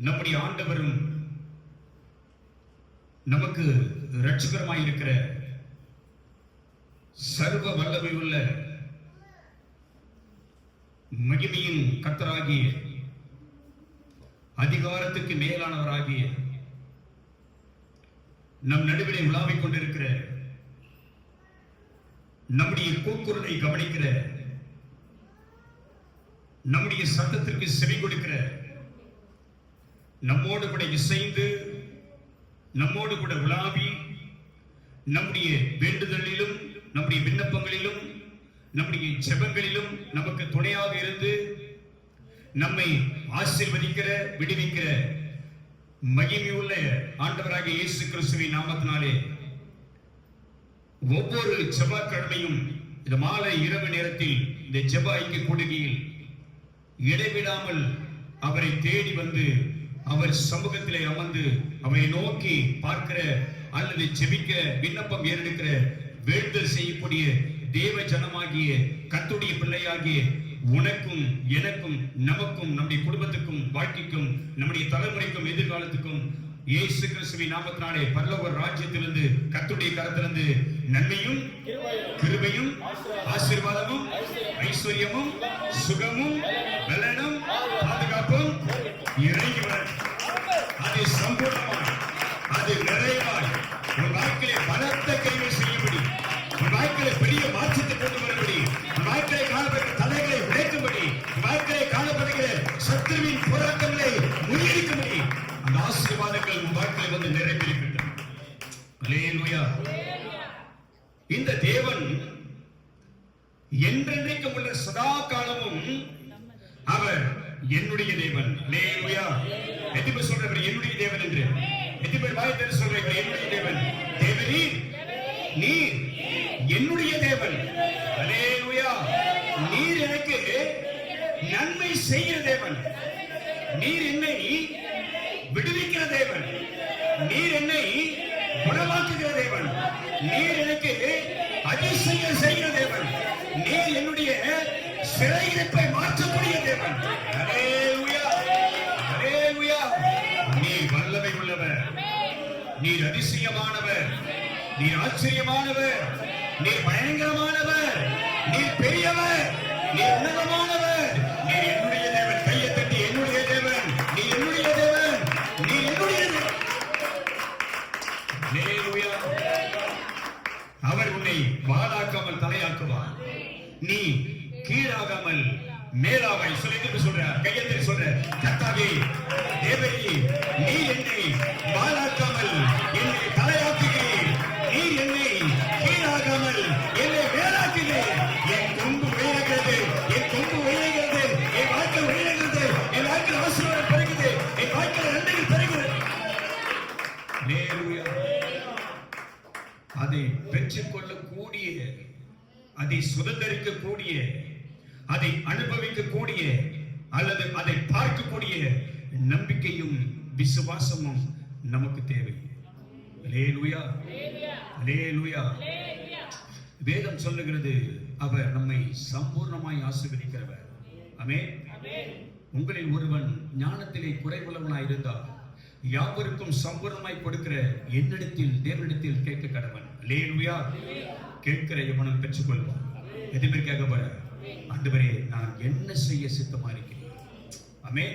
நம்முடைய ஆண்டவரும் நமக்கு ரட்சகரமாயிருக்கிற சர்வ வல்லமை உள்ள மகிமையின் கத்தராகிய அதிகாரத்துக்கு மேலானவராகிய நம் நடுவிலே உலாவிக் கொண்டிருக்கிற நம்முடைய கூக்குரலை கவனிக்கிற நம்முடைய சட்டத்திற்கு செவி கொடுக்கிற நம்மோடு கூட இசைந்து நம்மோடு கூட உலாவி நம்முடைய வேண்டுதலிலும் நம்முடைய விண்ணப்பங்களிலும் நம்முடைய ஜெபங்களிலும் நமக்கு துணையாக இருந்து நம்மை ஆசிர்வதிக்கிற விடுவிக்கிற மகிமையுள்ள ஆண்டவராக இயேசு கிறிஸ்துவின் நாமத்தினாலே ஒவ்வொரு செவ்வாய்க்கிழமையும் இந்த மாலை இரவு நேரத்தில் இந்த செவ்வாய்க்கு கொடுகையில் இடைவிடாமல் அவரை தேடி வந்து அவர் சமூகத்திலே அமர்ந்து அவரை நோக்கி பார்க்கிற அல்லது ஜெபிக்க விண்ணப்பம் ஏறெடுக்கிற வேண்டுதல் செய்யக்கூடிய தேவ ஜனமாகிய கத்துடைய பிள்ளையாகிய உனக்கும் எனக்கும் நமக்கும் நம்முடைய குடும்பத்துக்கும் வாழ்க்கைக்கும் நம்முடைய தலைமுறைக்கும் எதிர்காலத்துக்கும் இயேசு கிறிஸ்துவின் நாமத்தினாலே பரலோக ராஜ்யத்திலிருந்து கத்துடைய கரத்திலிருந்து நன்மையும் கிருபையும் ஆசீர்வாதமும் ஐஸ்வர்யமும் சுகமும் பலனும் இறங்கி வர அது சம்பூர்ணமாய் அது நிறைவாய். உன் வாழ்க்கையை பலத்த கைகள் செய்யும்படி உன் வாழ்க்கையை பெரிய மாற்றத்தை கொண்டு வரும்படி உன் வாழ்க்கையை காணப்படுகிற தடைகளை உடைக்கும்படி வாழ்க்கையை வாழ்க்கையிலே காணப்படுகிற சத்துருவின் போராட்டங்களை முறியடிக்கும்படி அந்த ஆசீர்வாதங்கள் உன் வாழ்க்கையை வந்து நிறைவேறிவிட்டது இந்த தேவன் என்றென்றைக்கும் உள்ள சதா காலமும் அவர் என்னுடைய தேவன். அல்லேலூயா எத்தனை பேர் சொல்றவர் என்னுடைய தேவன் என்று. எத்தனை பேர் வாய் திறந்து சொல்றீங்க என்னுடைய தேவன். தேவனே நீர் என்னுடைய தேவன். அல்லேலூயா நீர் எனக்கு நன்மை செய்கிற தேவன். நீர் என்னை விடுவிக்கிற தேவன். நீர் என்னை குணமாக்குகிற தேவன். நீர் எனக்கு அதிசயம் செய்கிற தேவன். நீர் என்னுடைய சிறையிருப்பை மாற்றக்கூடிய தேவன். நீர் அதிசயமானவர். நீர் ஆச்சரியமானவர். நீர் பயங்கரமானவர். நீர் பெரியவர். நீர் உன்னதமானவர். நீர் என்னுடைய தேவன். கையை தட்டி என்னுடைய தேவன். நீ என்னுடைய தேவன். நீ என்னுடைய அவர் உன்னை வாழாக்காமல் தலையாக்குவார். நீ கீழாகாமல் மேலாவாய். சொல்லிட்டு சொல்ற கையத்தில் சொல்ற கத்தாவே தேவையே கூடிய அதை சுதந்திரிக்கக்கூடிய அதை அனுபவிக்கக்கூடிய அல்லது அதை பார்க்கக்கூடிய நம்பிக்கையும் விசுவாசமும் நமக்கு தேவை. வேதம் சொல்லுகிறது அவர் நம்மை சம்பூர்ணமாய் ஆசீர்வதிக்கிறவர். அமே உங்களில் ஒருவன் ஞானத்திலே குறைவுள்ளவனாய் இருந்தால் யாவருக்கும் சம்பூர்ணமாய் கொடுக்கிற என்னிடத்தில் தேவனிடத்தில் கேட்க கடவன் லேலுயா கேட்கிற எவனும் பெற்றுக்கொள்வான் எதுவுமே கேட்கப்பட போற ஆண்டவரே நான் என்ன செய்ய சித்தமா இருக்கிறேன்? அமே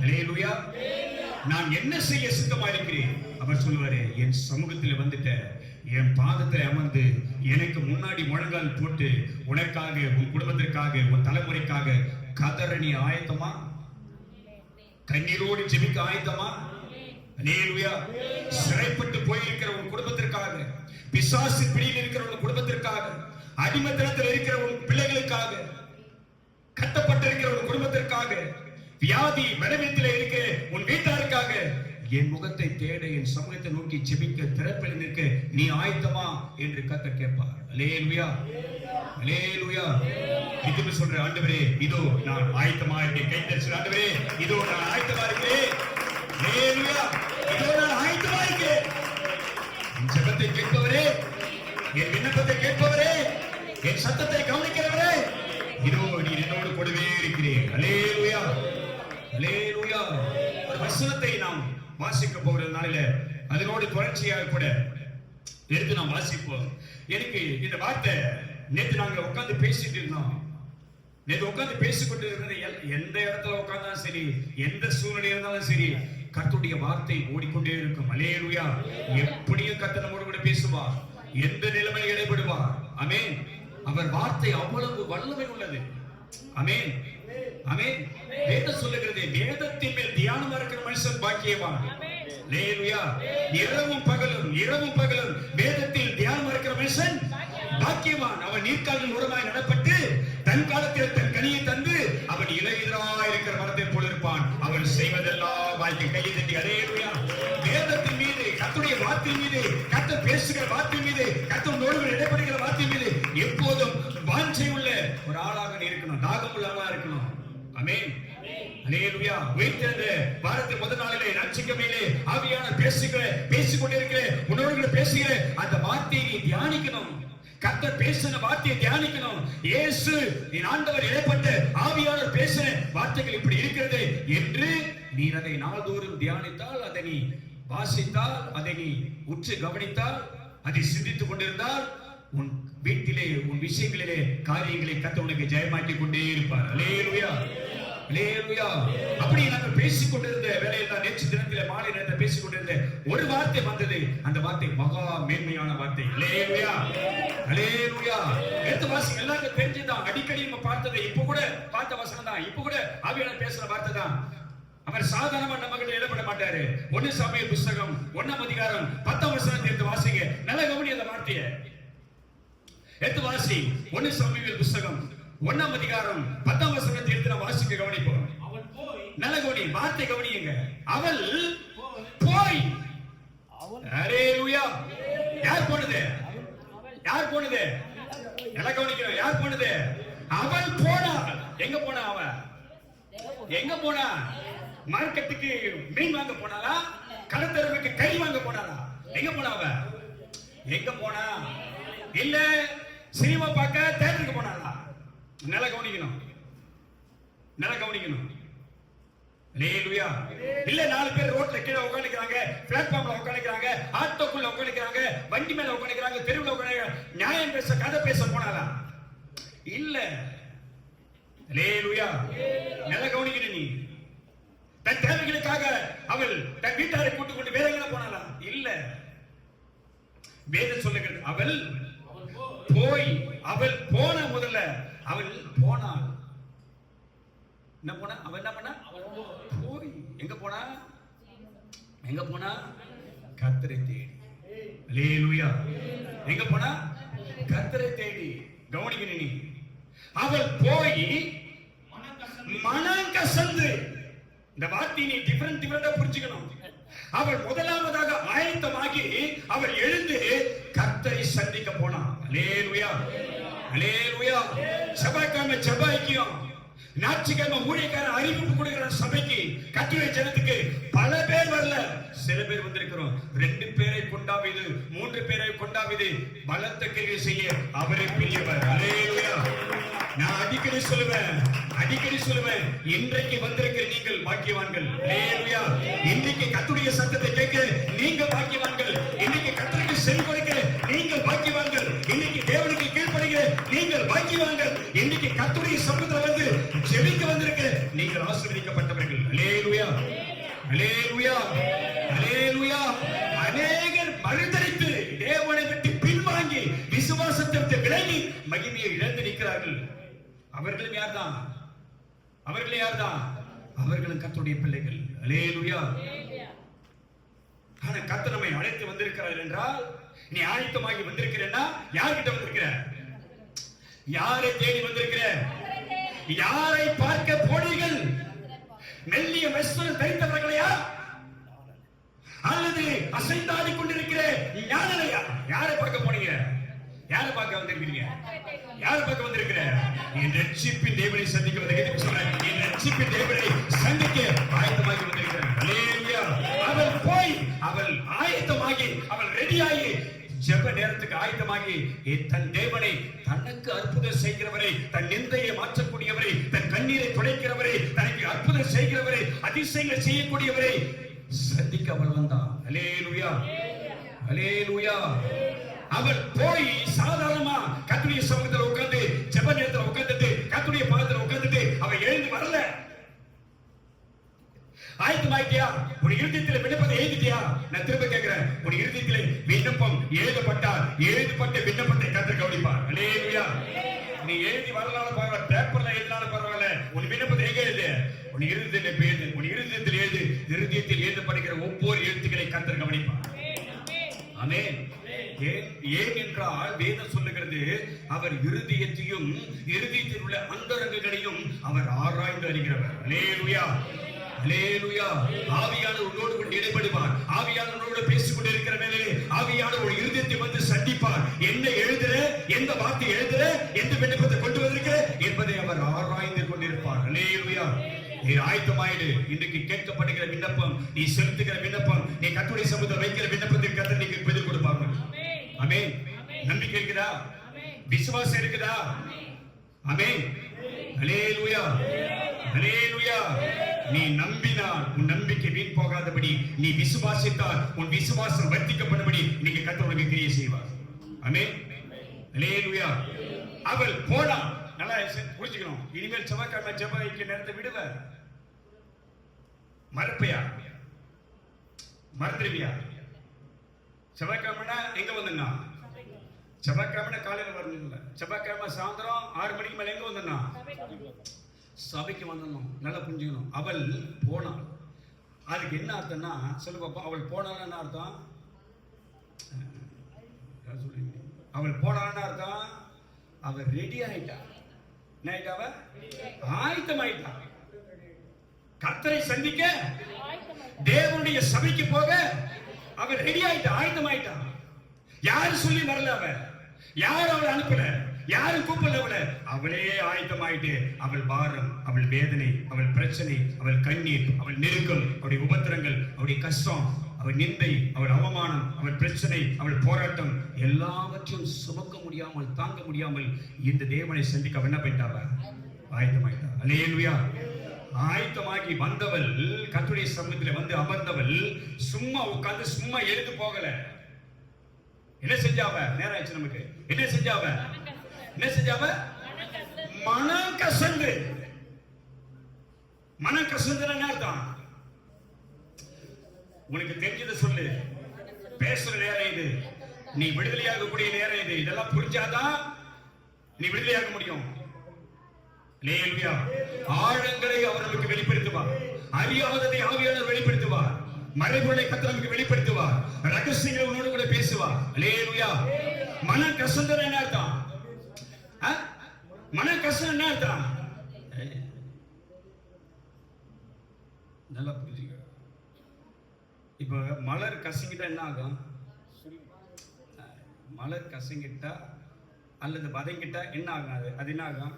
அலேலுயா நான் என்ன செய்ய சித்தமா இருக்கிறேன்? அவர் சொல்லுவாரு என் சமூகத்தில் வந்துட்ட என் பாதத்தில் அமர்ந்து எனக்கு முன்னாடி முழங்கால் போட்டு உனக்காக உன் குடும்பத்திற்காக உன் தலைமுறைக்காக கதற ஆயத்தமா? கண்ணீரோடு ஜெபிக்க ஆயத்தமா? அலேலுயா சிறைப்பட்டு போயிருக்கிற உன் குடும்பத்திற்காக பிசாசு பிடியில் இருக்கிற உங்க குடும்பத்திற்காக அடிமத்தனத்தில் இருக்கிற உன் பிள்ளைகளுக்காக கட்டப்பட்டிருக்கிற உன் குடும்பத்திற்காக வியாதி மனவீட்டில் இருக்கிற உன் வீட்டாருக்காக என் முகத்தை தேட என் சமூகத்தை நோக்கி ஜெபிக்க திறப்பில் நிற்க நீ ஆயத்தமா என்று கத்த கேட்பார். அலேலுயா அலேலுயா இதுக்கு சொல்ற ஆண்டவரே இதோ நான் ஆயத்தமா இருக்கேன். கை தரிசன ஆண்டவரே இதோ நான் ஆயத்தமா இருக்கேன். அலேலுயா இதோ நான் ஆயத்தமா இருக்கேன். என் சத்தத்தை கேட்பவரே என் விண்ணப்பத்தை கேட்பவரே என் சத்தத்தை கவனிக்கிறவரே இதோ நீ என்னோடு கூடவே இருக்கிறேன் அலேலுயா அலேலுயா ஒரு வசனத்தை நாம் வாசிக்க போகிற நாளில அதனோடு தொடர்ச்சியாக கூட எடுத்து நாம் வாசிப்போம். எனக்கு இந்த வார்த்தை நேற்று நாங்க உட்காந்து பேசிட்டு இருந்தோம். நேற்று உட்காந்து பேசிக்கொண்டு இருந்தது எல்- எந்த இடத்துல உட்காந்தாலும் சரி எந்த சூழ்நிலை இருந்தாலும் சரி கர்த்தருடைய வார்த்தை ஓடிக்கொண்டே இருக்கும். அலேலுயா எப்படியும் கர்த்தர் நம்மோடு கூட பேசுவார். எந்த நிலைமை இடைபடுவார் அமேன் அவர் வார்த்தை அவ்வளவு வல்லமை உள்ளது. அமேன் அமேன் வேதம் சொல்லுகிறது வேதத்தின் மேல் தியானமா இருக்கிற மனுஷன் பாக்கியவான். லேலுயா இரவும் பகலும் இரவும் பகலும் வேதத்தில் தியானம் இருக்கிற மனுஷன் பாக்கியவான். அவன் நீர்க்காலில் உரமாய் நடப்பட்டு தன் காலத்தில் தன் கனியை தந்து அவன் இலையுதிராய் இருக்கிற மரத்தை போல இருப்பான் அவன் செய்வதெல்லாம் வாழ்க்கை கையை தட்டி அலையலுயா வேதத்தின் மீது கத்துடைய வார்த்தையின் மீது கத்த பேசுகிற வார்த்தை மீது நோடுகள் இடைப்படுகிற வார்த்தை மீது எப்போதும் வாஞ்சை உள்ள ஒரு ஆளாக நீ இருக்கணும் தாகம் உள்ள இருக்கணும் அமேன் அலையலுயா உயிர்த்தெழுந்த வாரத்தின் முதல் நாளிலே நச்சிக்கமையிலே ஆவியான பேசுகிற பேசிக் கொண்டிருக்கிற பேசுகிற அந்த வார்த்தையை நீ தியானிக்கணும் கத்த பேசின வார்த்தையை தியானிக்கணும். இயேசு நீ ஆண்டவர் இடைப்பட்ட ஆவியாளர் பேசின வார்த்தைகள் இப்படி இருக்கிறது என்று நீ அதை நாள்தோறும் தியானித்தால் அதை நீ வாசித்தால் அதை நீ உற்று கவனித்தால் அதை சிந்தித்துக் கொண்டிருந்தால் உன் வீட்டிலே உன் விஷயங்களிலே காரியங்களை கத்த உனக்கு ஜெயமாட்டிக் கொண்டே இருப்பார். அல்லேலூயா அப்படி நாங்கள் பேசிக் கொண்டிருந்த வேலையில் தான் நேற்று தினத்திலே மாலை நேரத்தில் பேசிக் கொண்டிருந்த ஒரு வார்த்தை வந்தது. அந்த வார்த்தை மகா மேன்மையான வார்த்தை. அல்லேலூயா அல்லேலூயா எடுத்து வாசி எல்லாருக்கும் தெரிஞ்சுதான். அடிக்கடி நம்ம பார்த்தது இப்ப கூட பார்த்த வசனம் தான். இப்ப கூட ஆவியாளர் பேசுற வார்த்தை தான். அவர் சாதாரணமா நம்ம கிட்ட இடப்பட மாட்டாரு. ஒன்னு சமய புஸ்தகம் ஒன்னாம் அதிகாரம் பத்தாம் வருஷம் எடுத்து வாசிங்க. நல்ல கவனி அந்த வார்த்தையை. எடுத்து வாசி. ஒன்னு சமீபல் புஸ்தகம் ஒன்னாம் அதிகாரம் பத்தாம் வசனத்தை எடுத்து நான் வாசிக்க கவனிப்போம். அவன் போய் நல்ல கவனி வார்த்தை கவனியுங்க. அவள் போய் அவன் ஹalleluya. யார் போனது? யார் போனது? நல்லா கவனிக்கணும். யார் போனது? அவள் போனாள் எங்க போனா அவ? எங்க போனா? மார்க்கெட்டுக்கு மீன் வாங்க போனாளா? கடத்தரவுக்கு கறி வாங்க போனாளா? எங்க போனா அவ? எங்க போனா? இல்ல சினிமா பார்க்க தேட்டருக்கு போனாளா? நல்லா கவனிக்கணும். நல்லா கவனிக்கணும். லேலுயா இல்ல நாலு பேர் ரோட்ல கீழே உட்காந்துக்கிறாங்க பிளாட்ஃபார்ம்ல உட்காந்துக்கிறாங்க ஆட்டோக்குள்ள உட்காந்துக்கிறாங்க வண்டி மேல உட்காந்துக்கிறாங்க தெருவுல உட்கார்ந்திருக்காங்க நியாயம் பேச கதை பேச போனாளா? இல்ல. லேலுயா நல்ல கவனிக்கணும் நீ. தன் தேவைகளுக்காக அவள் தன் வீட்டாரை கூட்டு கொண்டு வேற எங்க போனாளா? இல்ல. வேதம் சொல்லுகிறது அவள் போய் அவள் போன முதல்ல அவள் போனாள். என்ன போனா? அவன் என்ன பண்ணா? அவன் போய். எங்க போனா? எங்க போனா? கத்தரை தேடி. லேலுயா எங்க போனா? கத்தரை தேடி. கவனிக்கணும் நீ. அவள் போய் மனம் கசந்து. இந்த வார்த்தை நீ டிஃபரெண்ட் டிஃபரெண்டா புரிஞ்சுக்கணும். அவள் முதலாவதாக ஆயத்தமாகி அவள் எழுந்து கத்தரை சந்திக்க போனான் லேலுயா செவ்வாய்க்கிழமை செவ்வாய்க்கும் ஞாயிற்றுக்கிழமை ஊழியக்கார அறிவிப்பு கொடுக்கிற சபைக்கு கட்டுரை ஜனத்துக்கு பல பேர் வரல. சில பேர் வந்திருக்கிறோம். ரெண்டு பேரை கொண்டாவிது மூன்று பேரை கொண்டாவிது. பலத்த கேள்வி செய்ய அவரை பிரியவர். அலேலுயா நான் அடிக்கடி சொல்லுவேன் அடிக்கடி சொல்லுவேன். இன்றைக்கு வந்திருக்கிற நீங்கள் பாக்கியவான்கள். ஹalleluya. இன்னைக்கு கத்துடைய சத்தத்தை கேட்க நீங்க பாக்கியவான்கள். இன்னைக்கு கர்த்தருக்கு செவி நீங்கள் இன்னைக்கு கர்த்தருடைய சமூகத்துல வந்து ஜெபிக்க வந்திருக்க நீங்கள் ஆசீர்வதிக்கப்பட்டவர்கள். அலேலுயா அலேலுயா அலேலுயா அநேகர் மறுதலித்து தேவனை விட்டு பின்வாங்கி விசுவாசத்தை விலகி மகிமையை இழந்து நிற்கிறார்கள். அவர்களும் யார்தான்? அவர்கள் யார்தான்? அவர்களும் கத்துடைய பிள்ளைகள். அலேலுயா ஆனா கத்து நம்மை அழைத்து வந்திருக்கிறார் என்றால் நீ ஆயத்தமாகி வந்திருக்கிறேன்னா யார்கிட்ட வந்திருக்கிற? யாரை தேடி வந்திருக்கிற யாரை பார்க்க போனீர்கள்? மெல்லிய மெஸ்வரம் தைத்தவர்களையா அல்லது அசைந்தாடி கொண்டிருக்கிற ஞானலையா யாரை பார்க்க போனீங்க? யாரை பார்க்க வந்திருக்கீங்க யாரை பார்க்க வந்திருக்கிற? என் ரட்சிப்பின் தேவனை சந்திக்க வந்திருக்கிறேன் சொல்றேன். என் ரட்சிப்பின் தேவனை சந்திக்க ஆயத்தமாகி வந்திருக்கிறேன். அவள் போய் அவள் ஆயத்தமாகி அவள் ரெடியாகி ஜெப நேரத்துக்கு ஆயத்தமாகி என் தன் தேவனை தனக்கு அற்புதம் செய்கிறவரை தன் நிந்தையை மாற்றக்கூடியவரை தன் கண்ணீரை துடைக்கிறவரை தனக்கு அற்புதம் செய்கிறவரை அதிசயங்களை செய்யக்கூடியவரை. சந்திக்க அவள் வந்தாள் அலேலுயா அலேலுயா அவள் போய் சாதாரணமா கத்துடைய சமூகத்துல எழுதப்பட்டால் எழுதப்பட்ட விண்ணப்பத்தை கத்த கவனிப்பார். அல்லேலூயா நீ எழுதி வரலாலும் பரவாயில்ல பேப்பர்ல எழுதினாலும் பரவாயில்ல. உன் விண்ணப்பத்தை எங்க எழுது? உன் இருதயத்தில் எழுது உன் இருதயத்தில் எழுது. இருதயத்தில் எழுதப்படுகிற ஒவ்வொரு எழுத்துக்களை கத்தர் கவனிப்பார். அமே ஏன் என்றால் வேதம் சொல்லுகிறது அவர் இருதயத்தையும் இருதயத்தில் உள்ள அந்தரங்கங்களையும் அவர் ஆராய்ந்து அறிகிறவர். அலேலுயா ஆவியானவர் உன்னோடு கூட இடைப்படுவார் ஆவியானவர் உன்னோடு பேசிக் கொண்டிருக்கிற ஆவியானவர் ஒரு இருதயத்தை வந்து சந்திப்பார். என்ன எழுதுற? எந்த வார்த்தை எழுதுற? எந்த விண்ணப்பத்தை கொண்டு வந்திருக்கிற? என்பதை அவர் ஆராய்ந்து கொண்டிருப்பார். அல்லேலூயா நீ ஆயத்தமாயிடு. இன்றைக்கு கேட்கப்படுகிற விண்ணப்பம் நீ செலுத்துகிற விண்ணப்பம் நீ கத்துடைய சமூகத்தில் வைக்கிற விண்ணப்பத்திற்கு கத்தர் நீங்க பதில் கொடுப்பாங்க. ஆமென் நம்பிக்கை இருக்குதா? விசுவாசம் இருக்குதா? ஆமென் ஹalleluya ஹalleluya நீ நம்பினால் உன் நம்பிக்கை வீண் போகாதபடி நீ விசுவாசித்தால் உன் விசுவாசம் வர்த்திக்கப்படும்படி நீங்க கர்த்தர் உனக்கு கிரியை செய்வார். அமே ஹalleluya. அவள் போனா நல்லா புரிஞ்சுக்கணும். இனிமேல் செவ்வாய்க்கிழமை செவ்வாய்க்கு நேரத்தை விடுவ. மறப்பையா? மறந்துடுவியா செவ்வாய்க்கிழமைனா எங்க வந்துண்ணா செவ்வாய்க்கிழமை காலையில வரணும் செவ்வாய்க்கிழமை சாயந்தரம் ஆறு மணிக்கு மேல எங்க வந்தனா சபைக்கு வந்துடணும் நல்லா புரிஞ்சுக்கணும். அவள் போனாள் அதுக்கு என்ன அர்த்தம்னா சொல்லு பாப்பா அவள் போனாள் என்ன அர்த்தம்? சொல்லுங்க அவள் போனாள்னு அர்த்தம்? அவள் ரெடி ஆயிட்டா. என்ன அவ? ஆயத்தம் ஆயிட்டா கர்த்தரை சந்திக்க தேவனுடைய சபைக்கு போக அவன் ரெடி ஆயிட்டா ஆயத்தம் ஆயிட்டா யாரு சொல்லி வரல அவ? யார் அவளை அனுப்பல. யாரும் கூப்பிடல அவளே. ஆயத்தம் ஆயிட்டு அவள் பாரம் அவள் வேதனை அவள் பிரச்சனை அவள் கண்ணீர் அவள் நெருக்கம் அவருடைய உபத்திரங்கள் அவளுடைய கஷ்டம் அவள் நிந்தை அவள் அவமானம் அவள் பிரச்சனை அவள் போராட்டம் எல்லாவற்றையும் சுமக்க முடியாமல் தாங்க முடியாமல் இந்த தேவனை சந்திக்க அவ என்ன பண்ணிட்டாவ? ஆயத்தமாயிட்டா. அல்லேலூயா ஆயத்தமாகி வந்தவள் கத்துடைய சமூகத்தில் வந்து அமர்ந்தவள் சும்மா உட்கார்ந்து சும்மா எழுந்து போகல. என்ன செஞ்சாவ? நேரம் ஆயிடுச்சு நமக்கு. என்ன செஞ்சாவ? என்ன செஞ்சாவ மனம் கசந்து. மனம் கசந்து என்ன அர்த்தம்? உனக்கு தெரிஞ்சதை சொல்லு. பேசுற நேரம் இது. நீ விடுதலையாகக்கூடிய நேரம் இது. இதெல்லாம் புரிஞ்சாதான் நீ விடுதலையாக முடியும். லேலுயா ஆழங்களை அவர் நமக்கு வெளிப்படுத்துவார். அறியாததை ஆவியாளர் வெளிப்படுத்துவார். மறைபொருளை கத்த நமக்கு வெளிப்படுத்துவார். ரகசியங்களை உன்னோடு கூட பேசுவார். லேலுயா மன கசந்தர் என்ன அர்த்தம்? மன கசம் என்ன அர்த்தம். நல்லா புரிஞ்சுக்க. இப்ப மலர் கசங்கிட்டா என்ன ஆகும்? மலர் கசங்கிட்டா அல்லது வதங்கிட்டா என்ன ஆகும் அது? அது என்ன ஆகும்?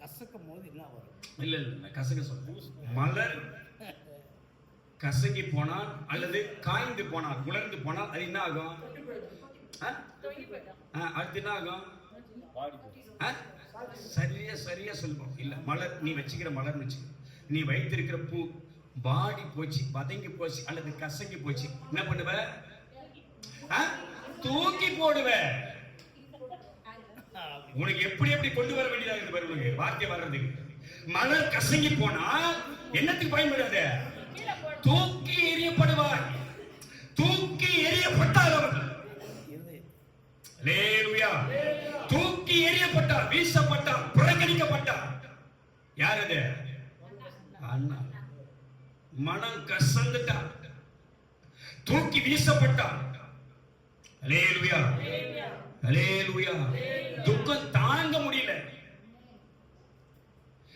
கசக்கும் போது என்ன வரும்? இல்ல இல்ல கசங்க சொல்றேன். மலர் கசங்கி போனால் அல்லது காய்ந்து போனால் உலர்ந்து போனால் அது என்ன ஆகும்? அடுத்து என்ன ஆகும்? வாடி சரியா சரியா சொல்லுவோம் இல்ல மலர் நீ வச்சுக்கிற மலர் வச்சுக்க. நீ வைத்திருக்கிற பூ வாடி போச்சு வதங்கி போச்சு அல்லது கசங்கி போச்சு. என்ன பண்ணுவ? தூக்கி போடுவ. உனக்கு எப்படி எப்படி கொண்டு வர வேண்டியதாக இருக்குது பாரு உனக்கு? வார்த்தை வர்றதுக்கு. மலர் கசங்கி போனா என்னத்துக்கு பயன்படாத? தூக்கி எரியப்படுவார் தூக்கி எரியப்பட்ட தூக்கி எறியப்பட்டார் வீசப்பட்டார் புறக்கணிக்கப்பட்டார். யார் அது? அண்ணா. மனம் கசந்துட்டார். தூக்கி வீசப்பட்டார். லேலுயா லேலுயா துக்கம் தாங்க முடியல.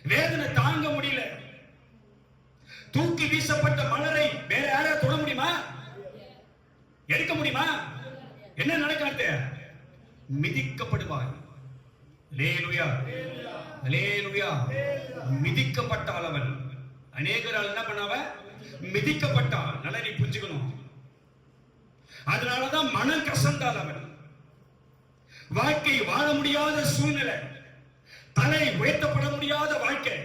வேதனை தாங்க முடியல. தூக்கி வீசப்பட்ட மலரை வேற யாராவது தொட முடியுமா? எடுக்க முடியுமா? என்ன நடக்காது மிதிக்கப்படுவாய். மிதிக்கப்பட்டால் அவன். அநேகரால் என்ன பண்ணாவ? மிதிக்கப்பட்டால் நல்ல நீ புரிஞ்சுக்கணும். அதனாலதான் மனம் கசந்தால் அவன். வாழ்க்கை வாழ முடியாத சூழ்நிலை. தலை உயர்த்தப்பட முடியாத வாழ்க்கை.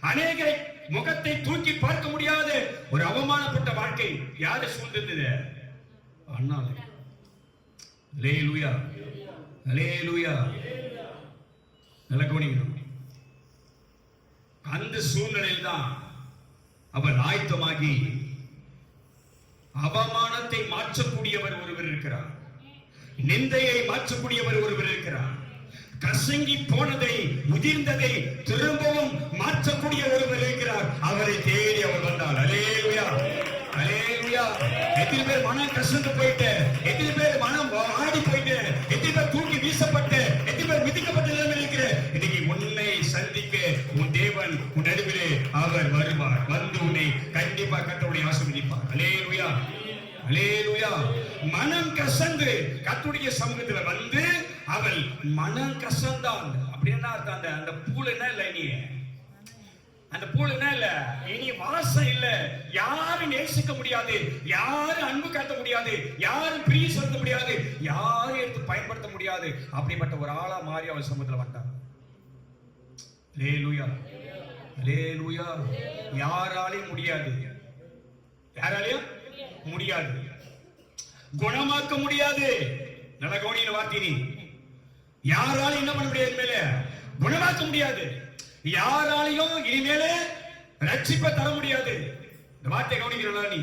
அநேக முகத்தை தூக்கி பார்க்க முடியாத ஒரு அவமானப்பட்ட வாழ்க்கை யாரு சூழ்ந்திருந்தது? அண்ணாலே. லேலுயா லேலுயா நல்ல கவனிக்கணும் அந்த சூழ்நிலையில் தான் அவர் ஆயத்தமாகி அவமானத்தை மாற்றக்கூடியவர் ஒருவர் இருக்கிறார். நிந்தையை மாற்றக்கூடியவர் ஒருவர் இருக்கிறார். கசங்கி போனதை உதிர்ந்ததை திரும்பவும் மாற்றக்கூடிய ஒருவர் இருக்கிறார். அவரை தேடி அவர் வந்தார். அலேலுயா அலேலுயா எத்தனை பேர் மனம் கசந்து போயிட்டு எத்தனை பேர் மனம் ஆடி போயிட்டு எத்தனை பேர் தூக்கி வீசப்பட்டு எத்தனை பேர் மிதிக்கப்பட்ட நிலைமையில் இருக்கிற இன்னைக்கு உன்னை சந்திக்க உன் தேவன் உன் நடுவிலே அவர் வருவார். வந்து உன்னை கண்டிப்பா கத்தவுடைய ஆசீர்வதிப்பார். அலேலுயா அலேலுயா மனம் கசந்து கத்துடைய சமூகத்துல வந்து அவள் மனம் கசந்தான். அப்படின்னா அந்த அந்த பூல என்ன இல்ல அந்த பூல் என்ன இல்ல இனி வாசம் இல்ல. யாரும் நேசிக்க முடியாது யாரும் அன்பு காட்ட முடியாது யாரும் பிரிய செலுத்த முடியாது யாரும் எடுத்து பயன்படுத்த முடியாது. அப்படிப்பட்ட ஒரு ஆளா மாறி அவள் சமூகத்துல வந்தார் லேலுயா லேலுயா யாராலையும் முடியாது. யாராலையும்? முடியாது. குணமாக்க முடியாது. நல்ல கவனியின் வார்த்தை நீ. யாராலும் என்ன பண்ண முடியாது மேல? குணமாக்க முடியாது. யாராலையும் இனிமேல ரட்சிப்ப தர முடியாது. இந்த வார்த்தை கவனிக்கணும் நீ?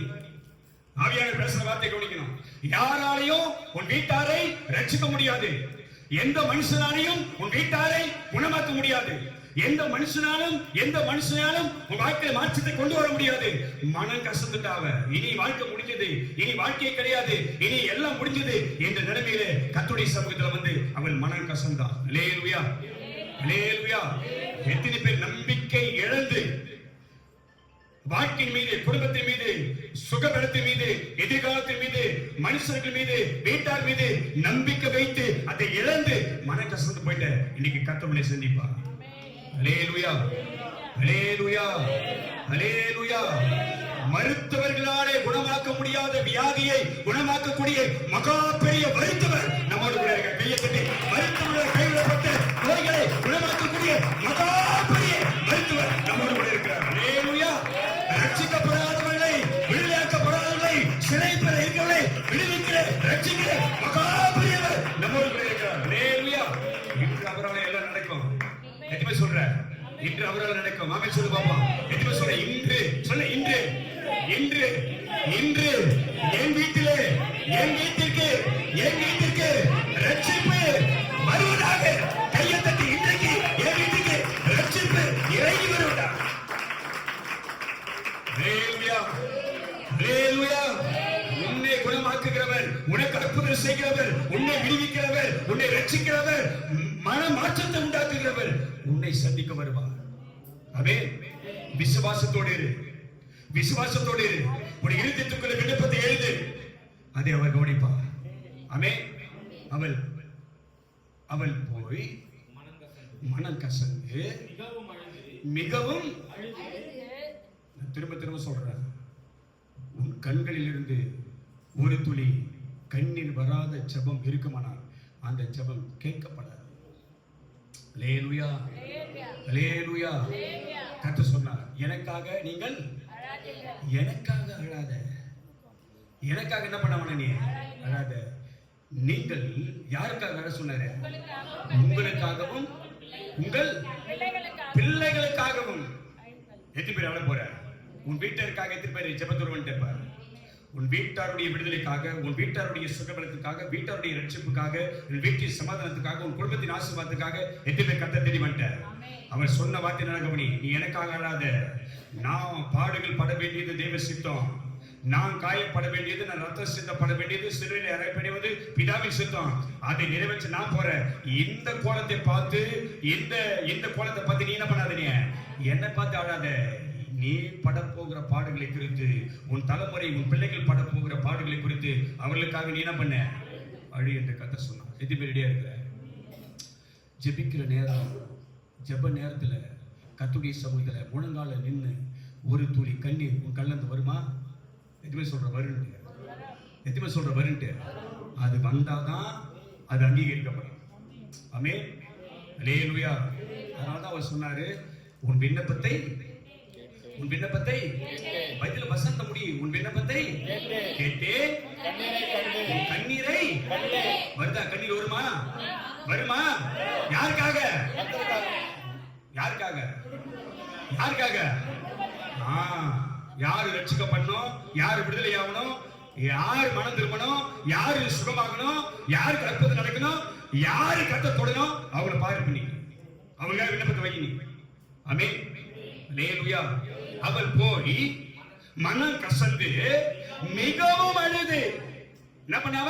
ஆவியான பேசுற வார்த்தை கவனிக்கணும். யாராலையும் உன் வீட்டாரை ரட்சிக்க முடியாது. எந்த மனுஷனாலையும் உன் வீட்டாரை குணமாக்க முடியாது. எந்த மனுஷனாலும் எந்த மனுஷனாலும் உன் வாழ்க்கையில மாற்றத்தை கொண்டு வர முடியாது. மனம் கசந்துட்டாவ இனி வாழ்க்கை முடிஞ்சது. இனி வாழ்க்கையே கிடையாது. இனி எல்லாம் முடிஞ்சது. என்ற நிலைமையில கத்துடைய சமூகத்துல வந்து அவன் மனம் கசந்தான் லேலுயா எத்தனை பேர் நம்பிக்கை இழந்து வாழ்க்கையின் மீது குடும்பத்தின் மீது சுகபலத்தின் மீது எதிர்காலத்தின் மீது மனுஷர்கள் மீது வீட்டார் மீது நம்பிக்கை வைத்து அதை இழந்து மன கசந்து போயிட்ட இன்னைக்கு கத்தமனை சந்திப்பா அலேலுயா அலேலுயா அலேலுயா மருத்துவர்களாலே குணமாக்க முடியாத வியாதியை குணமாக்கக்கூடிய மகா பெரிய மருத்துவர் நம்மோடு கூட இருக்க கையை கட்டி மருத்துவர்கள் கைவிடப்பட்டு நோய்களை குணமாக்கக்கூடிய மகா பெரிய மருத்துவர் நம்மோடு கூட இருக்கிறார். ரட்சிக்கப்படாதவர்களை விடுதலையாக்கப்படாதவர்களை சிறை பெற இருக்கிறவர்களை விடுவிக்கிற ரட்சிக்கிற மகா பெரியவர் நம்மோடு கூட இருக்கிறார். இன்று அவரால் எல்லாம் நடக்கும். எதுவுமே சொல்ற இன்று அவரால் நடக்கும். ஆமே சொல்லு பாப்பா. எதுவுமே சொல்ற இன்று சொல்ல இன்று. இன்று இன்று. என் வீட்டிலே என் வீட்டிற்கு என் வீட்டிற்கு ரட்சிப்பு வருவதாக உன்னை குணமாக்குகிறவர் உனக்கு அற்புதம் செய்கிறவர் உன்னை விடுவிக்கிறவர் உன்னை ரட்சிக்கிறவர் மன மாற்றத்தை உண்டாக்குகிறவர் உன்னை சந்திக்க வருவார். ஆமென். விசுவாசத்தோடு இரு. விசுவாசத்தோடு இரு. உன் இருதயத்துக்குள்ள விண்ணப்பத்தை எழுது அதை அவர் கவனிப்பார். ஆமென். அவள் அவள் போய் மனம் கசந்து மிகவும் திரும்ப திரும்ப சொல்றேன். உன் கண்களில் இருந்து ஒரு துளி கண்ணீர் வராத ஜபம் இருக்குமானால் அந்த ஜெபம் கேட்கப்படாது. லேலுயா லேலுயா கத்து சொன்னார் எனக்காக நீங்கள் எனக்காக அழாத. எனக்காக என்ன பண்ண நீ? அழாத. நீங்கள் யாருக்காக அழ சொன்னாரு? உங்களுக்காகவும் உங்கள் பிள்ளைகளுக்காகவும். எத்தனை பேர் அழ போற உன் வீட்டருக்காக எத்தனை பேர் ஜெபத்துருவன் இருப்பார்? உன் வீட்டாருடைய விடுதலைக்காக உன் வீட்டாருடைய சுகபலத்துக்காக வீட்டாருடைய ரட்சிப்புக்காக உன் வீட்டின் சமாதானத்துக்காக உன் குடும்பத்தின் ஆசீர்வாதத்துக்காக எத்தனை கத்த தேடி வந்துட்ட அவர் சொன்ன வார்த்தை கவனி? நீ எனக்காக அழாத. நான் பாடுகள் பட வேண்டியது தேவ சித்தம். நான் காயப்பட வேண்டியது நான் ரத்தம் சிந்தப்பட வேண்டியது சிறுவையில் அறைப்படுவது பிதாவின் சித்தம். அதை நிறைவேற்ற நான் போறேன். இந்த கோலத்தை பார்த்து இந்த இந்த கோலத்தை பார்த்து நீ என்ன பண்ணாத நீ என்னை பார்த்து அழாத. நீ படப்போகிற பாடுகளை குறித்து உன் தலைமுறை உன் பிள்ளைகள் படப்போகிற பாடுகளை குறித்து அவர்களுக்காக நீ என்ன பண்ண? அழி என்று கதை சொன்னான் எது பேரிடையா இருக்கிற? ஜெபிக்கிற நேரம் ஜெப நேரத்தில் கத்துடைய சமூகத்தில் முழங்கால நின்று ஒரு துளி கண்ணீர் உன் கல்லந்து வருமா? எதுவுமே சொல்கிற வருன்ட்டு? எதுவுமே சொல்கிற வருன்ட்டு? அது வந்தால் தான் அது அங்கீகரிக்கப்படும். அமே அல்லேலூயா அதனால தான் அவர் சொன்னார் உன் விண்ணப்பத்தை உன் விண்ணப்பத்தை பதில வசந்த முடி உன் விண்ணப்பத்தை கேட்டே கண்ணீரை. வருதா? கண்ணீர் வருமா? வருமா? யாருக்காக. யாருக்காக? யாருக்காக? ஆ, யாரு ரட்சிக்கப்படணும்? யாரு விடுதலை ஆகணும் யாரு மனம் திரும்பணும்? யாரு சுகமாகணும்? யாருக்கு அற்புதம் நடக்கணும்? யாரு கத்த தொடணும்? அவங்கள பாரு பண்ணி அவங்க விண்ணப்பத்தை வைக்கணும் அமே லேலுயா அவள் போய் மனம் கசந்து மிகவும் அழுது. என்ன பண்ணாவ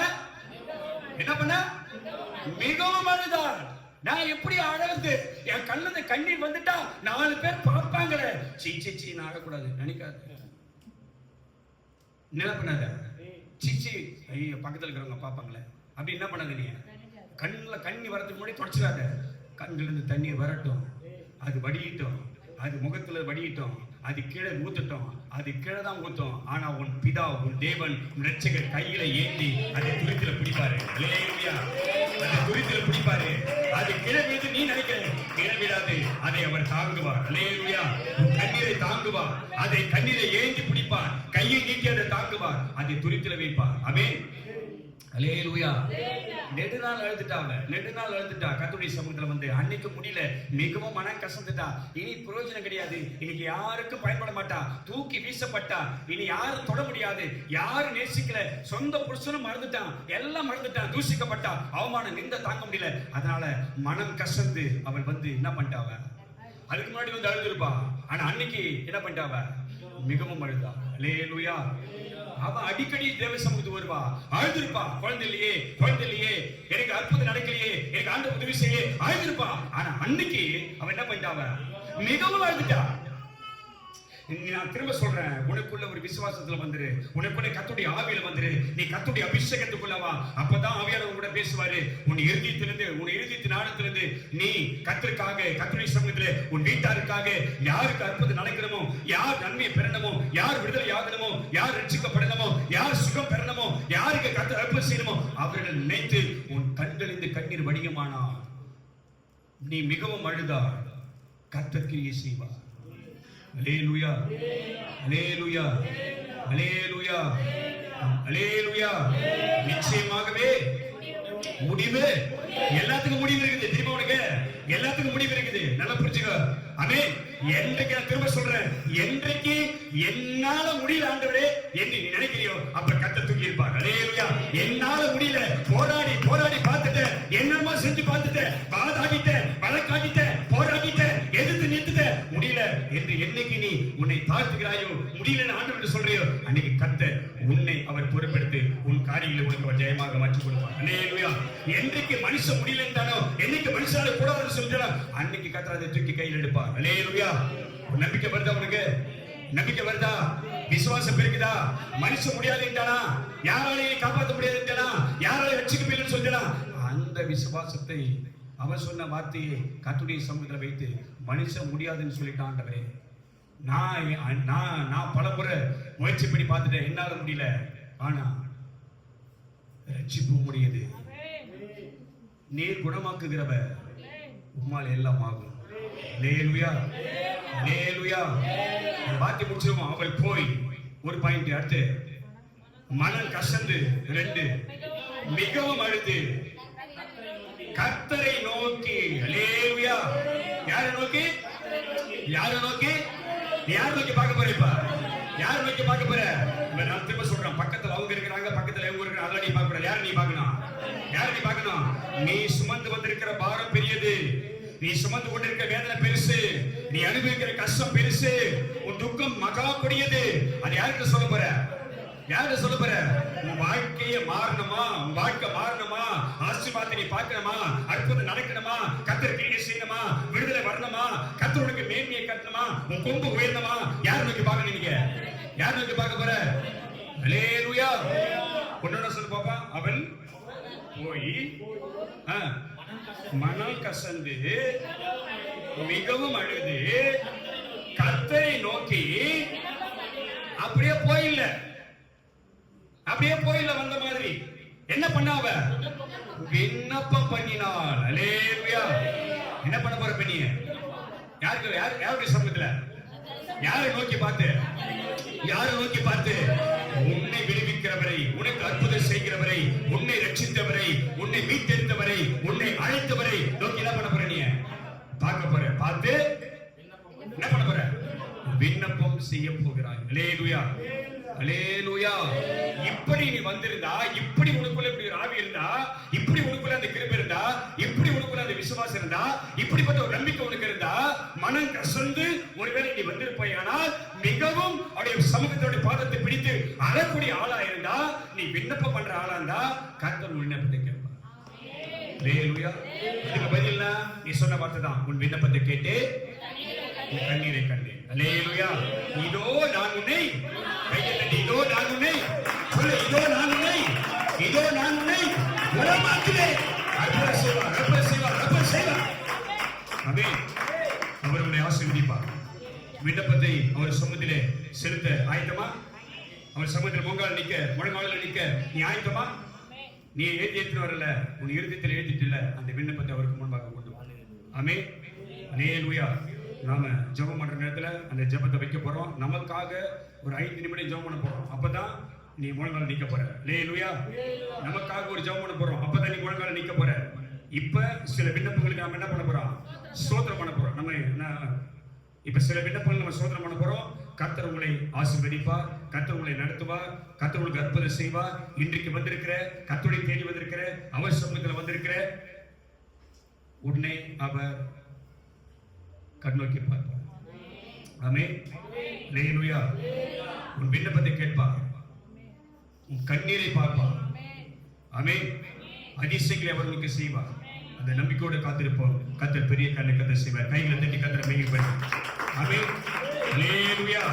என்ன பண்ண? மிகவும் அழுதாள் நான் எப்படி அழகு என் கண்ணுல கண்ணீர் வந்துட்டா நாலு பேர் பார்ப்பாங்களே. சீ சீ சீ நான் அழக்கூடாது. நினைக்காது. என்ன பண்ணாத? சீ ஐயோ பக்கத்துல இருக்கிறவங்க பார்ப்பாங்களே. அப்படி என்ன பண்ணாத நீ? கண்ணுல கண்ணி வரதுக்கு முன்னாடி தொடச்சிடாத. கண்ணிலிருந்து தண்ணீர் வரட்டும். அது வடியிட்டோம். அது முகத்துல வடியிட்டோம். அது கீழே ஊத்துட்டோம். அது கீழே தான் ஊத்தும். ஆனா உன் பிதா உன் தேவன் உன் ரட்சகர் கையில ஏந்தி அதை துரித்துல பிடிப்பாரு. அல்லேலூயா அதை துருத்தில பிடிப்பாரு. அது கீழே விழுந்து நீ நினைக்கிற கீழே விடாது அதை அவர் தாங்குவார். அல்லேலூயா கண்ணீரை தாங்குவார். அதை கண்ணீரை ஏந்தி பிடிப்பார். கையை நீட்டி அதை தாங்குவார். அதை துரித்துல வைப்பார். அமேன் அலேலுயா நெடுநாள் அழுதுட்டாங்க நெடுநாள் அழுதுட்டா. கத்துடைய சமூகத்துல வந்து அன்னைக்கு முடியல. மிகவும் மனம் கசந்துட்டா. இனி பிரயோஜனம் கிடையாது. இன்னைக்கு யாருக்கும் பயன்பட மாட்டா. தூக்கி வீசப்பட்டா. இனி யாரும் தொட முடியாது. யாரும் நேசிக்கல. சொந்த புருஷனும் மறந்துட்டான். எல்லாம் மறந்துட்டான். தூசிக்கப்பட்டா. அவமானம் நிந்த தாங்க முடியல. அதனால மனம் கசந்து அவள் வந்து என்ன பண்ணிட்டாவ அதுக்கு முன்னாடி வந்து அழுதுருப்பா. ஆனா அன்னைக்கு என்ன பண்ணிட்டாவ மிகவும் அழுதா. லேலுயா அவ அடிக்கடி தேவ சமூகத்துக்கு வருவா. அழுதுருப்பா. குழந்தை இல்லையே குழந்தை இல்லையே எனக்கு அற்புதம் நடக்கலையே. எனக்கு ஆண்டு உதவி செய்ய அழுதுருப்பா. ஆனா அன்னைக்கு அவ என்ன பண்ணிட்டாவ மிகவும் அழுதுட்டா. நான் திரும்ப சொல்றேன் உனக்குள்ள ஒரு விசுவாசத்துல வந்துரு. உனக்குள்ள கத்துடைய ஆவியில வந்துரு. நீ கத்துடைய அபிஷேகத்துக்குள்ள வா. அப்பதான் ஆவியானவர் கூட பேசுவாரு. உன் இறுதியத்திலிருந்து உன் இறுதியத்தின் ஆழத்திலிருந்து நீ கத்திற்காக கத்துடைய சமூகத்துல உன் வீட்டாருக்காக யாருக்கு அற்புதம் நடக்கணுமோ யார் நன்மையை பெறணுமோ யார் விடுதலை ஆகணுமோ யார் ரட்சிக்கப்படணுமோ யார் சுகம் பெறணுமோ யாருக்கு கத்து அற்புதம் செய்யணுமோ அவர்கள் நினைத்து உன் கண்களிந்து கண்ணீர் வடிகமானா நீ மிகவும் அழுதா கத்தற்கிரியை செய்வார். அலேலுயா அலேலுயா அலேலுயா அலேலுயா நிச்சயமாகவே. முடிவு. எல்லாத்துக்கும் முடிவு இருக்குது. திரும்ப உனக்கு? எல்லாத்துக்கும் முடிவு இருக்குது. நல்லா புரிஞ்சுக்க. அமே என்றைக்கு நான் திரும்ப சொல்றேன்? என்றைக்கு என்னால முடியல ஆண்டவரே என்று உன்னை முடியலன்னு ஆண்டவர் சொல்றியோ? அன்னைக்கு கத்த உன்னை அவர் பொறுப்பெடுத்து உன் காரியங்களை உனக்கு அவர் ஜெயமாக மாற்றிக் கொடுப்பார். என்றைக்கு மனுஷன் முடியல என்றானோ என்னைக்கு கூட அவர் சொல்றானோ அன்னைக்கு கத்தர் அதை தூக்கி கையில் எடுப்பார். அலேலுயா நம்பிக்கை வருதா உனக்கு? நம்பிக்கை வருதா? விசுவாசம் பெருக்குதா மனுஷன் முடியாது என்றானா? யாராலையும் காப்பாற்ற முடியாது என்றானா? யாராலையும் வச்சுக்க முடியலன்னு சொல்றானா அந்த விசுவாசத்தை அவன் சொன்ன வார்த்தையை கத்துடைய சமூகத்தில் வைத்து மனுஷன் முடியாதுன்னு சொல்லிட்டான் ஆண்டவரே. நான் நான் நான் பல முறை முயற்சி பண்ணி பார்த்துட்டேன். என்னால முடியல. ஆனா ரட்சிப்பு முடியுது நீர் குணமாக்குகிறவர் உம்மால் எல்லாம் ஆகும். லேலுயா லேலுயா பாக்கி முடிச்சிருவோம் அவள் போய் ஒரு பாயிண்ட் அடுத்து மனம் கசந்து ரெண்டு மிகவும் அழுது. கத்தரை நோக்கி. லேலுயா யாரை நோக்கி? யாரை நோக்கி? நீ யார் நோக்கி பார்க்க போற இப்ப? யார் நோக்கி பார்க்க போற? இப்ப நான் திரும்ப சொல்றேன். பக்கத்துல அவங்க இருக்கிறாங்க பக்கத்துல இவங்க இருக்கிறாங்க. அதெல்லாம் நீ பார்க்க யார் நீ பார்க்கணும்? யார் நீ பார்க்கணும்? நீ சுமந்து வந்திருக்கிற பாரம் பெரியது. நீ சுமந்து கொண்டிருக்கிற வேதனை பெருசு. நீ அனுபவிக்கிற கஷ்டம் பெருசு. உன் துக்கம் மகா கொடியது. அது யாருக்கு சொல்ல போற? யாரு சொல்ல போற? உன் வாழ்க்கைய மாறணுமா? உன் வாழ்க்கை மாறணுமா? ஆசீர்வாதத்தை நீ பார்க்கணுமா? அற்புதம் நடக்கணுமா? கத்தர் கிரியை செய்யணுமா? விடுதலை வரணுமா? கத்தர் உனக்கு மேன்மையை கட்டணுமா? உன் கொம்பு உயர்ந்தமா யார் நோக்கி பார்க்க நீங்க? யார் நோக்கி பார்க்க போற? அலேலுயா ஒன்னொன்னு சொல்லு பாப்பா அவன் போய் ஆ, மனம் கசந்து மிகவும் அழுது கத்தரை நோக்கி அப்படியே போயில்லை. அப்படியே போயில்ல வந்த மாதிரி. என்ன பண்ணாவ விண்ணப்பம் பண்ணினாள். அலேலுயா. என்ன பண்ண போற பெண்ணிய யாருக்கு யார் யாருடைய சமூகத்துல? யாரை நோக்கி பார்த்து? யாரை நோக்கி பார்த்து? உன்னை விடுவிக்கிறவரை உனக்கு அற்புதம் செய்கிறவரை உன்னை ரட்சித்தவரை உன்னை மீட்டெடுத்தவரை உன்னை அழைத்தவரை நோக்கி என்ன பண்ண போற நீ? பார்க்க போற. பார்த்து என்ன பண்ண போற? விண்ணப்பம் செய்ய போகிறாய். அலேலுயா. அலேலுயா இப்படி நீ வந்திருந்தா இப்படி உனக்குள்ள இப்படி ஒரு ஆவி இருந்தா இப்படி உனக்குள்ள அந்த கிருப இருந்தா இப்படி உனக்குள்ள அந்த விசுவாசம் இருந்தா இப்படிப்பட்ட ஒரு நம்பிக்கை உனக்கு இருந்தா மனம் கசந்து ஒருவேளை நீ வந்திருப்பாயானால் மிகவும் அவருடைய சமூகத்தோட பாதத்தை பிடித்து அழக்கூடிய ஆளா இருந்தா நீ விண்ணப்பம் பண்ற ஆளா இருந்தா கர்த்தர் உன் விண்ணப்பத்தை கேட்பார். ஹalleluya இதுக்கு பதில்னா நீ சொன்ன வார்த்தை தான். உன் விண்ணப்பத்தை கேட்டு கண்ணீரை கண்டேன். அலேலுயா இதோ நான் உன்னை இதோ நான் உன்னை சொல்லு இதோ நான் உன்னை இதோ நான் உன்னை குணமாக்குவேன் அற்புதம் செய்வார் அற்புதம் செய்வார் அற்புதம் செய்வார் ஆமென் அவர் ஆசீர்வதிப்பார். விண்ணப்பத்தை அவர் சமூகத்திலே செலுத்த ஆயத்தமா? அவர் சமூகத்தில் முங்கால் நிக்க முழங்காலில் நிக்க நீ ஆயத்தமா? நீ ஏற்றி ஏற்றி வரல உன் இறுதியத்தில் ஏற்றிட்டு இல்ல அந்த விண்ணப்பத்தை அவருக்கு முன்பாக கொண்டு அமே. ஆமே அலேலுயா. நாம ஜெபம் பண்ற நேரத்துல அந்த ஜெபத்தை வைக்க போறோம். நமக்காக ஒரு ஐந்து நிமிடம் ஜெபம் பண்ண போறோம். அப்பதான் நீ முழங்கால நிக்க போற. லேலுயா நமக்காக ஒரு ஜெபம் பண்ண போறோம். அப்பதான் நீ முழங்கால நிக்க போற. இப்ப சில விண்ணப்பங்களுக்கு நாம என்ன பண்ண போறோம்? ஸ்தோத்திரம் பண்ண போறோம். நம்ம இப்ப சில விண்ணப்பங்கள் நம்ம சோதனை பண்ண போறோம். கர்த்தர் உங்களை ஆசீர்வதிப்பார். கர்த்தர் உங்களை நடத்துவார். கர்த்தர் உங்களுக்கு அற்புதம் செய்வார். இன்றைக்கு வந்திருக்கிற கர்த்தருடைய தேடி வந்திருக்கிற அவர் சமூகத்தில் வந்திருக்கிற உன்னை அவர் கண்ணோக்கி பார்ப்பார் ஆமே லேலுயா உன் விண்ணப்பத்தை கேட்பார். உன் கண்ணீரை பார்ப்பார். ஆமே அதிசயங்களை அவர்களுக்கு செய்வார். அந்த நம்பிக்கையோடு காத்திருப்போம். கத்தர் பெரிய கண்ணை கத்தர் செய்வார். கைகளை தட்டி கத்தர் மையில் ஆமே லேலுயா